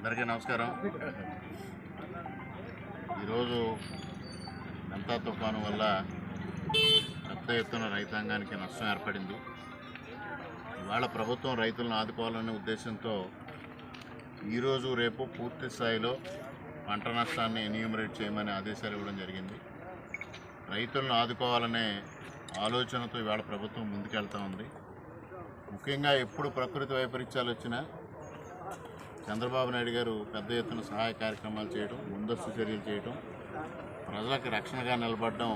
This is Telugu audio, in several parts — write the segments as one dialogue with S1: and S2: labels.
S1: అందరికీ నమస్కారం. ఈరోజు మెంతా తుఫాను వల్ల పెద్ద ఎత్తున రైతాంగానికి నష్టం ఏర్పడింది. ఇవాళ ప్రభుత్వం రైతులను ఆదుకోవాలనే ఉద్దేశంతో ఈరోజు రేపు పూర్తి స్థాయిలో పంట నష్టాన్ని ఎన్యూమరేట్ చేయమని ఆదేశాలు ఇవ్వడం జరిగింది. రైతులను ఆదుకోవాలనే ఆలోచనతో ఇవాళ ప్రభుత్వం ముందుకెళ్తా ఉంది. ముఖ్యంగా ఎప్పుడు ప్రకృతి వైపరీత్యాలు వచ్చినా చంద్రబాబు నాయుడు గారు పెద్ద ఎత్తున సహాయ కార్యక్రమాలు చేయడం ముందస్తు చర్యలు చేయడం ప్రజలకు రక్షణగా నిలబడడం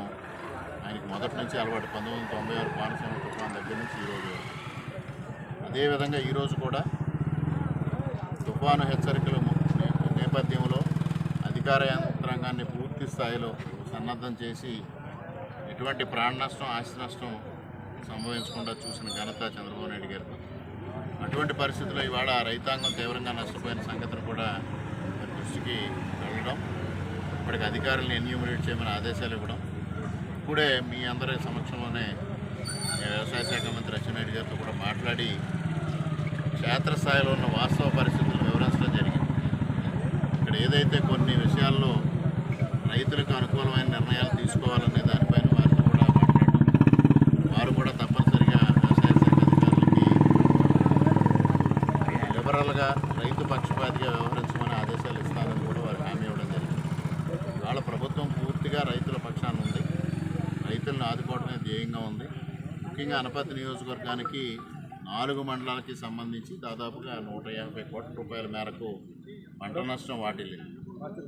S1: ఆయనకి మొదటి నుంచి అలవాటు. పంతొమ్మిది వందల తొంభై ఆరు పానసీమ తుఫాన్ దగ్గర నుంచి ఈరోజు అదేవిధంగా ఈరోజు కూడా తుఫాను హెచ్చరికల నేపథ్యంలో అధికార యంత్రాంగాన్ని పూర్తి స్థాయిలో సన్నద్ధం చేసి ఎటువంటి ప్రాణ నష్టం ఆస్తి నష్టం సంభవించకుండా చూసిన ఘనత చంద్రబాబు నాయుడు గారికి అటువంటి పరిస్థితుల్లో ఇవాళ రైతాంగం తీవ్రంగా నష్టపోయిన సంగతిని కూడా దృష్టికి వెళ్ళడం ఇప్పటికి అధికారులను ఎన్యూమరేట్ చేయమని ఆదేశాలు ఇవ్వడం ఇప్పుడే మీ అందరి సమక్షంలోనే వ్యవసాయ శాఖ మంత్రి అచ్చెన్నాయుడు గారితో కూడా మాట్లాడి క్షేత్రస్థాయిలో ఉన్న వాస్తవ పరిస్థితులను వివరించడం జరిగింది. ఇక్కడ ఏదైతే కొన్ని విషయాల్లో రైతులకు అనుకూలమైన నిర్ణయాలు తీసుకోవాలనే దానిపై వారితో కూడా మాట్లాడడం వారు కూడా తప్పనిసరిగా వ్యవసాయ శాఖ అధికారులకి లిబరల్గా రైతు పక్షపాతిగా వ్యవహరించమని ఆదేశాలు ఇస్తారని కూడా వారు హామీ ఇవ్వడం జరిగింది. ఇవాళ ప్రభుత్వం పూర్తిగా రైతుల పక్షాన ఉంది. రైతులను ఆదుకోవడమే ధ్యేయంగా ఉంది. ముఖ్యంగా అనపతి నియోజకవర్గానికి నాలుగు మండలాలకి సంబంధించి దాదాపుగా నూట యాభై కోట్ల రూపాయల మేరకు పంట నష్టం వాటిల్లింది.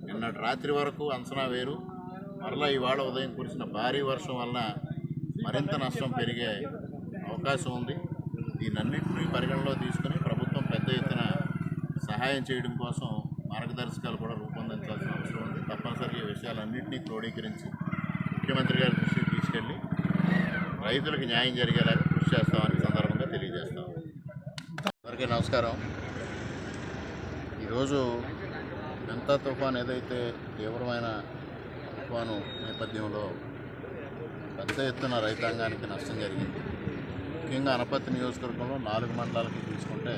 S1: నిన్నటి రాత్రి వరకు అంచనా వేరు. మరలా ఇవాళ ఉదయం కురిసిన భారీ వర్షం వలన మరింత నష్టం పెరిగే అవకాశం ఉంది. దీనన్నింటినీ పరిగణలో తీసుకుని ప్రభుత్వం పెద్ద ఎత్తున సహాయం చేయడం కోసం మార్గదర్శకాలు కూడా రూపొందించాల్సిన అవసరం ఉంది. తప్పనిసరిగా ఈ విషయాలన్నింటినీ క్రోడీకరించి ముఖ్యమంత్రి గారి దృష్టికి తీసుకెళ్ళి రైతులకు న్యాయం జరిగేలాగా కృషి చేస్తామని సందర్భంగా తెలియజేస్తాం. అందరికీ నమస్కారం. ఈరోజు ఎంత తుఫాన్ ఏదైతే తీవ్రమైన తుఫాను నేపథ్యంలో పెద్ద ఎత్తున రైతాంగానికి నష్టం జరిగింది. ముఖ్యంగా అనపత్తి నియోజకవర్గంలో నాలుగు మండలాలకి తీసుకుంటే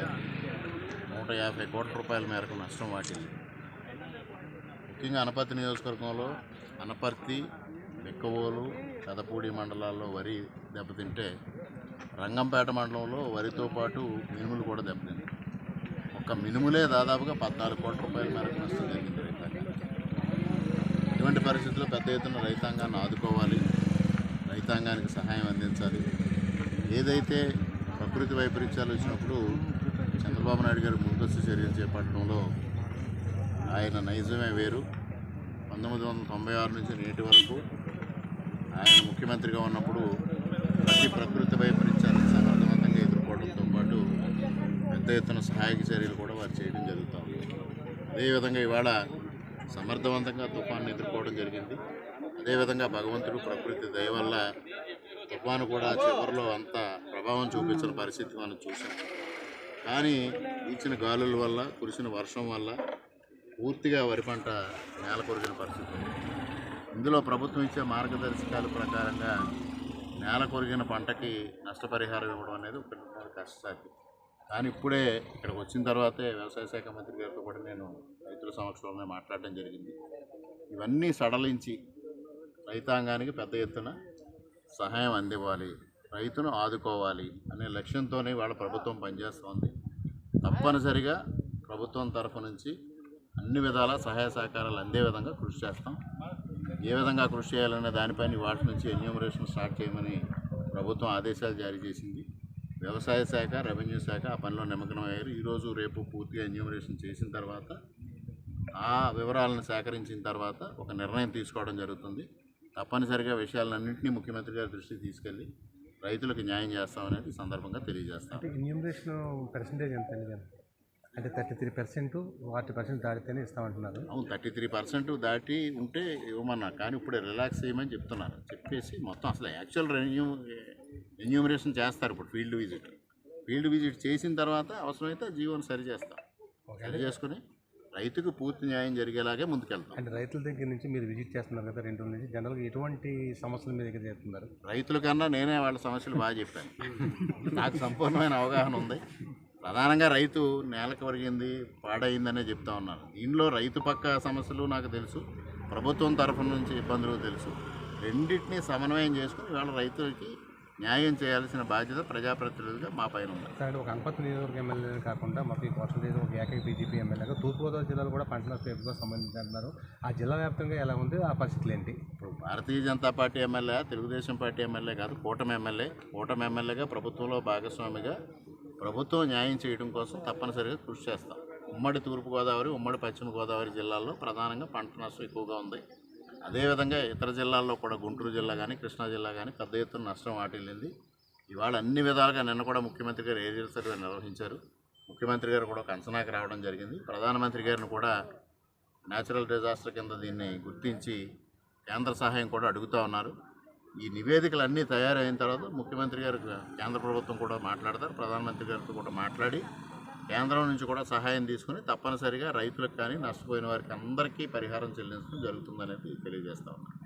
S1: నూట యాభై కోట్ల రూపాయల మేరకు నష్టం వాటిల్లి. ముఖ్యంగా అనపర్తి నియోజకవర్గంలో అనపర్తి బిక్కవోలు పెదపూడి మండలాల్లో వరి దెబ్బతింటే రంగంపేట మండలంలో వరితో పాటు మినుములు కూడా దెబ్బతింది ఒక్క మినుములే దాదాపుగా పద్నాలుగు కోట్ల రూపాయల మేరకు నష్టం జరిగింది రైతాంగానికి. ఇటువంటి పరిస్థితుల్లో పెద్ద ఎత్తున రైతాంగాన్ని ఆదుకోవాలి రైతాంగానికి సహాయం అందించాలి. ఏదైతే ప్రకృతి వైపరీత్యాలు వచ్చినప్పుడు చంద్రబాబు నాయుడు గారు ముందస్తు చర్యలు చేపట్టడంలో ఆయన నైజమే వేరు. పంతొమ్మిది వందల తొంభై ఆరు నుంచి నేటి వరకు ఆయన ముఖ్యమంత్రిగా ఉన్నప్పుడు ప్రతి ప్రకృతి వైపరీత్యాలను సమర్థవంతంగా ఎదుర్కోవడంతో పాటు పెద్ద ఎత్తున సహాయక చర్యలు కూడా వారు చేయడం జరుగుతూ ఉంది. అదేవిధంగా ఇవాళ సమర్థవంతంగా తుఫాను ఎదుర్కోవడం జరిగింది. అదేవిధంగా భగవంతుడు ప్రకృతి దయ వల్ల తుఫాను కూడా చివరిలో అంత ప్రభావం చూపించిన పరిస్థితి మనం చూసాం కానీ ఇచ్చిన గాలుల వల్ల కురిసిన వర్షం వల్ల పూర్తిగా వరి పంట నేల కొరిగిన పరిస్థితి ఇందులో ప్రభుత్వం ఇచ్చే మార్గదర్శకాల ప్రకారంగా నేల కొరిగిన పంటకి నష్టపరిహారం ఇవ్వడం అనేది ఒక కష్టసాధ్యం. కానీ ఇప్పుడే ఇక్కడికి వచ్చిన తర్వాతే వ్యవసాయ శాఖ మంత్రి గారితో కూడా నేను రైతుల సమక్షంలోనే మాట్లాడడం జరిగింది. ఇవన్నీ సడలించి రైతాంగానికి పెద్ద ఎత్తున సహాయం అందివ్వాలి. రైతును ఆదుకోవాలి అనే లక్ష్యంతోనే వాళ్ళ ప్రభుత్వం పనిచేస్తోంది. తప్పనిసరిగా ప్రభుత్వం తరఫు నుంచి అన్ని విధాల సహాయ సహకారాలు అందే విధంగా కృషి చేస్తాం. ఏ విధంగా కృషి చేయాలనే దానిపైన వాటి నుంచి ఎన్యూమరేషన్ స్టార్ట్ చేయమని ప్రభుత్వం ఆదేశాలు జారీ చేసింది. వ్యవసాయ శాఖ రెవెన్యూ శాఖ ఆ పనిలో నిమగ్నమయ్యారు ఈరోజు రేపు పూర్తిగా ఎన్యూమరేషన్ చేసిన తర్వాత ఆ వివరాలను సేకరించిన తర్వాత ఒక నిర్ణయం తీసుకోవడం జరుగుతుంది. తప్పనిసరిగా విషయాలన్నింటినీ ముఖ్యమంత్రి గారి దృష్టికి తీసుకెళ్ళి రైతులకు న్యాయం చేస్తామనేది సందర్భంగా తెలియజేస్తాం.
S2: అంటే ఇన్యూమరేషన్ పర్సంటేజ్ ఎంత అంటే thirty three percent forty percent దాటితేనే ఇస్తామంటున్నారు.
S1: అవును థర్టీ త్రీ పర్సెంట్ దాటి ఉంటే ఇవ్వమన్నా కానీ ఇప్పుడు రిలాక్స్ చేయమని చెప్తున్నారు. చెప్పేసి మొత్తం అసలు యాక్చువల్ రెన్యూ ఎన్యూమరేషన్ చేస్తారు ఇప్పుడు ఫీల్డ్ విజిట్ ఫీల్డ్ విజిట్ చేసిన తర్వాత అవసరమైతే జీవోని సరి చేస్తాం సరి చేసుకుని రైతుకు పూర్తి న్యాయం జరిగేలాగే ముందుకెళ్తాం.
S2: అంటే రైతుల దగ్గర నుంచి మీరు విజిట్ చేస్తున్నారు కదా రెండు రోజుల నుంచి జనరల్గా ఎటువంటి సమస్యలు మీ దగ్గర చేస్తున్నారు?
S1: రైతుల కన్నా నేనే వాళ్ళ సమస్యలు బాగా చెప్పాను. నాకు సంపూర్ణమైన అవగాహన ఉంది. ప్రధానంగా రైతు నేలకు ఒరిగింది పాడైందనే చెప్తా ఉన్నారు. దీనిలో రైతు పక్క సమస్యలు నాకు తెలుసు ప్రభుత్వం తరఫు నుంచి ఇబ్బందులు తెలుసు. రెండింటినీ సమన్వయం చేసుకుని ఇవాళ రైతులకి న్యాయం చేయాల్సిన బాధ్యత ప్రజాప్రతినిధులుగా మా పైన ఉంది.
S2: ఒక అనపత్తి నియోజకవర్గ ఎమ్మెల్యే కాకుండా మాకు ఈ ఒక గోదావరి జిల్లాలో కూడా పంట నష్టం సంబంధించి అంటున్నారు. ఆ జిల్లా వ్యాప్తంగా ఎలా ఉంది? ఆ పరిస్థితులు ఏంటి?
S1: ఇప్పుడు Bharatiya Janata party MLA Telugu Desam party MLA కాదు కూటమి ఎమ్మెల్యే. కూటమి ఎమ్మెల్యేగా ప్రభుత్వంలో భాగస్వామిగా ప్రభుత్వం న్యాయం చేయడం కోసం తప్పనిసరిగా కృషి చేస్తాం. ఉమ్మడి తూర్పుగోదావరి ఉమ్మడి పశ్చిమ గోదావరి జిల్లాల్లో ప్రధానంగా పంట నష్టం ఎక్కువగా ఉంది. అదేవిధంగా ఇతర జిల్లాల్లో కూడా గుంటూరు జిల్లా కానీ కృష్ణా జిల్లా కానీ పెద్ద ఎత్తున నష్టం వాటిల్లింది. ఇవాళ అన్ని విధాలుగా నిన్న కూడా ముఖ్యమంత్రి గారు ఏరియల్ సర్వే నిర్వహించారు. ముఖ్యమంత్రి గారు కూడా ఒక అంచనాకి రావడం జరిగింది. ప్రధానమంత్రి గారిని కూడా న్యాచురల్ డిజాస్టర్ కింద దీన్ని గుర్తించి కేంద్ర సహాయం కూడా అడుగుతూ ఉన్నారు. ఈ నివేదికలు అన్నీ తయారైన తర్వాత ముఖ్యమంత్రి గారు కేంద్ర ప్రభుత్వం కూడా మాట్లాడతారు. ప్రధానమంత్రి గారితో కూడా మాట్లాడి కేంద్రం నుంచి కూడా సహాయం తీసుకుని తప్పనిసరిగా రైతులకు కానీ నష్టపోయిన వారికి అందరికీ పరిహారం చెల్లించడం జరుగుతుందనేది తెలియజేస్తా ఉన్నాను.